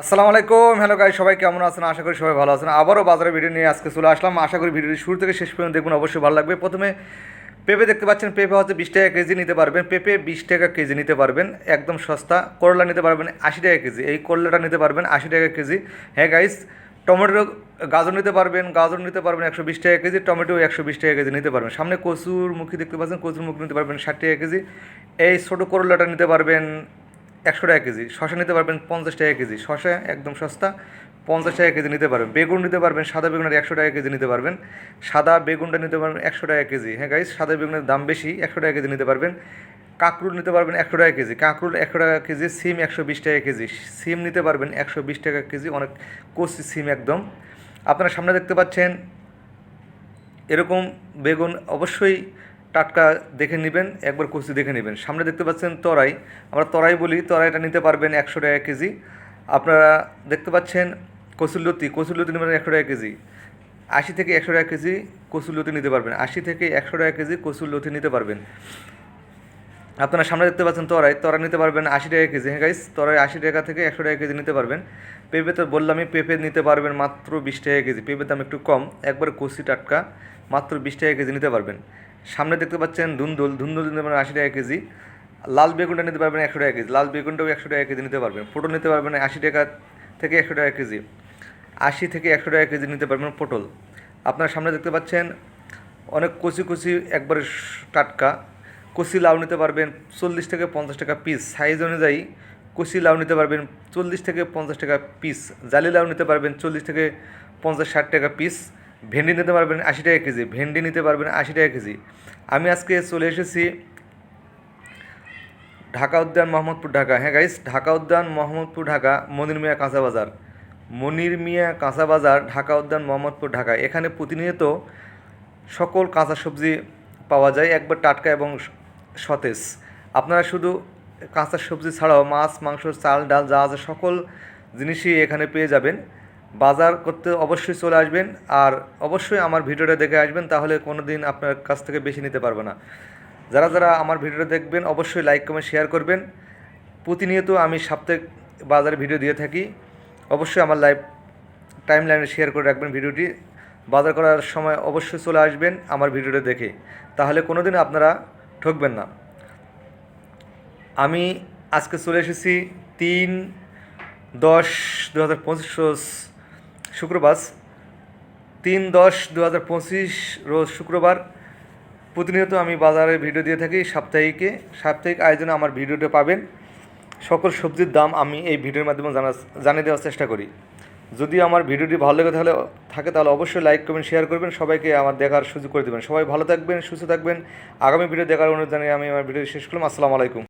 আসসালামু আলাইকুম। Hello guy সবাই কেমন আছেন? আশা করি সবাই ভালো আছেন। আবারও বাজারে ভিডিও নিয়ে আজকে চলে আসলাম। আশা করি ভিডিওটি শুরু থেকে শেষ পর্যন্ত দেখুন অবশ্যই ভালো লাগবে। প্রথমে পেঁপে দেখতে পাচ্ছেন, পেঁপে হচ্ছে বিশ টাকা কেজি নিতে পারবেন। পেঁপে বিশ টাকা কেজি নিতে পারবেন, একদম সস্তা। করলা নিতে পারবেন আশি টাকা কেজি। এই করলাটা নিতে পারবেন আশি টাকা কেজি। হ্যাঁ গাইস টমেটো, গাজর নিতে পারবেন, গাজর নিতে পারবেন একশো বিশ টাকা কেজি, টমেটো একশো বিশ টাকা কেজি নিতে পারবেন। সামনে কচুর মুখী দেখতে পাচ্ছেন, কচুর মুখী নিতে পারবেন ষাট টাকা কেজি। এই ছোটো করলাটা নিতে পারবেন একশো টাকা কেজি শশা নিতে পারবেন পঞ্চাশ টাকা কেজি শশা একদম সস্তা, পঞ্চাশ টাকা কেজি নিতে পারবেন, বেগুন নিতে পারবেন, সাদা বেগুনের একশো টাকা কেজি নিতে পারবেন, সাদা বেগুনটা নিতে পারবেন একশো টাকা কেজি হ্যাঁ গাইস সাদা বেগুনের দাম বেশি, একশো টাকা কেজি নিতে পারবেন, কাঁকরুল নিতে পারবেন একশো টাকা কেজি, কাঁকরুল একশো টাকা কেজি, সিম একশো বিশ টাকা কেজি, সিম নিতে পারবেন একশো বিশ টাকা কেজি, অনেক কচি সিম একদম। আপনারা সামনে দেখতে পাচ্ছেন, এরকম বেগুন অবশ্যই টাটকা দেখে নেবেন, একবার কচি দেখে নেবেন। সামনে দেখতে পাচ্ছেন তরাই। আমরা তরাই বলি, তরাইটা নিতে পারবেন একশো টাকা কেজি। আপনারা দেখতে পাচ্ছেন কচুরলতি কচুরলতি নেবেন একশো টাকা কেজি। আশি থেকে একশো টাকা কেজি কচুরলতি নিতে পারবেন। আশি থেকে একশো টাকা কেজি কচুরলতি নিতে পারবেন। আপনারা সামনে দেখতে পাচ্ছেন তরাই। তরা নিতে পারবেন আশি টাকা কেজি। হ্যাঁ গাইস তরাই আশি টাকা থেকে একশো টাকা কেজি নিতে পারবেন। পেঁপে তো বললামই পেঁপে নিতে পারবেন মাত্র বিশ টাকা কেজি। পেঁপের দাম একটু কম। একবার কচি টাটকা মাত্র বিশ টাকা কেজি নিতে পারবেন। সামনে দেখতে পাচ্ছেন ধুন্দুল ধুন্দুল নিতে পারবেন আশি টাকা কেজি। লাল বেগুনটা নিতে পারবেন একশো টাকা কেজি। লাল বেগুনটাও একশো টাকা কেজি নিতে পারবেন। পটল নিতে পারবেন আশি টাকা থেকে একশো টাকা কেজি। আশি থেকে একশো টাকা কেজি নিতে পারবেন পটল। আপনার সামনে দেখতে পাচ্ছেন অনেক কচি কচি একবারে টাটকা। কচি লাউ নিতে পারবেন চল্লিশ থেকে পঞ্চাশ টাকা পিস সাইজ অনুযায়ী কচি লাউ নিতে পারবেন চল্লিশ থেকে পঞ্চাশ টাকা পিস জালি লাউ নিতে পারবেন চল্লিশ থেকে পঞ্চাশ ষাট টাকা পিস ভেন্ডি নিতে পারবেন আশি টাকা কেজি, ভেন্ডি নিতে পারবেন আশি টাকা কেজি। আমি আজকে চলে এসেছি ঢাকা উদ্যান, মোহাম্মদপুর, ঢাকা। হ্যাঁ গাইস ঢাকা উদ্যান, মোহাম্মদপুর, ঢাকা, মনির মিয়া কাঁচা বাজার। মনির মিয়া কাঁচা বাজার, ঢাকা উদ্যান, মোহাম্মদপুর, ঢাকা। এখানে প্রতিনিয়ত সকল কাঁচা সবজি পাওয়া যায়, একবার টাটকা এবং সতেজ। আপনারা শুধু কাঁচা সবজি ছাড়াও মাছ, মাংস, চাল, ডাল যা আছে সকল জিনিসই এখানে পেয়ে যাবেন। বাজার করতে অবশ্যই চলে আসবেন আর অবশ্যই আমার ভিডিওটা দেখে আসবেন, তাহলে কোনো দিন আপনার কাছ থেকে বেশি নিতে পারবে না। যারা যারা আমার ভিডিওটা দেখবেন, অবশ্যই লাইক কমেন্ট শেয়ার করবেন। প্রতিনিয়ত আমি সাপ্তাহিক বাজারে ভিডিও দিয়ে থাকি। অবশ্যই আমার লাইভ টাইম লাইনে শেয়ার করে রাখবেন ভিডিওটি। বাজার করার সময় অবশ্যই চলে আসবেন আমার ভিডিওটা দেখে। তাহলে কোনো দিন আপনারা ঠকবেন না। আমি আজকে চলে এসেছি তিন দশ দু হাজার পঁচিশ শুক্রবার, তিন দশ দু হাজার পঁচিশ রোজ শুক্রবার। প্রতিনিয়ত আমি বাজারে ভিডিও দিয়ে থাকি, সাপ্তাহিকে, সাপ্তাহিক আয়োজনে আমার ভিডিওটা পাবেন। সকল সবজির দাম আমি এই ভিডিওর মাধ্যমে জানা, জানিয়ে দেওয়ার চেষ্টা করি। যদি আমার ভিডিওটি ভালো লেগে তাহলে থাকে তাহলে অবশ্যই লাইক করবেন শেয়ার করবেন, সবাইকে আমার দেখার সুযোগ করে দেবেন। সবাই ভালো থাকবেন, সুস্থ থাকবেন। আগামী ভিডিও দেখার অনুরোধ জানিয়ে আমি আমার ভিডিও শেষ করলাম। আসসালামু আলাইকুম।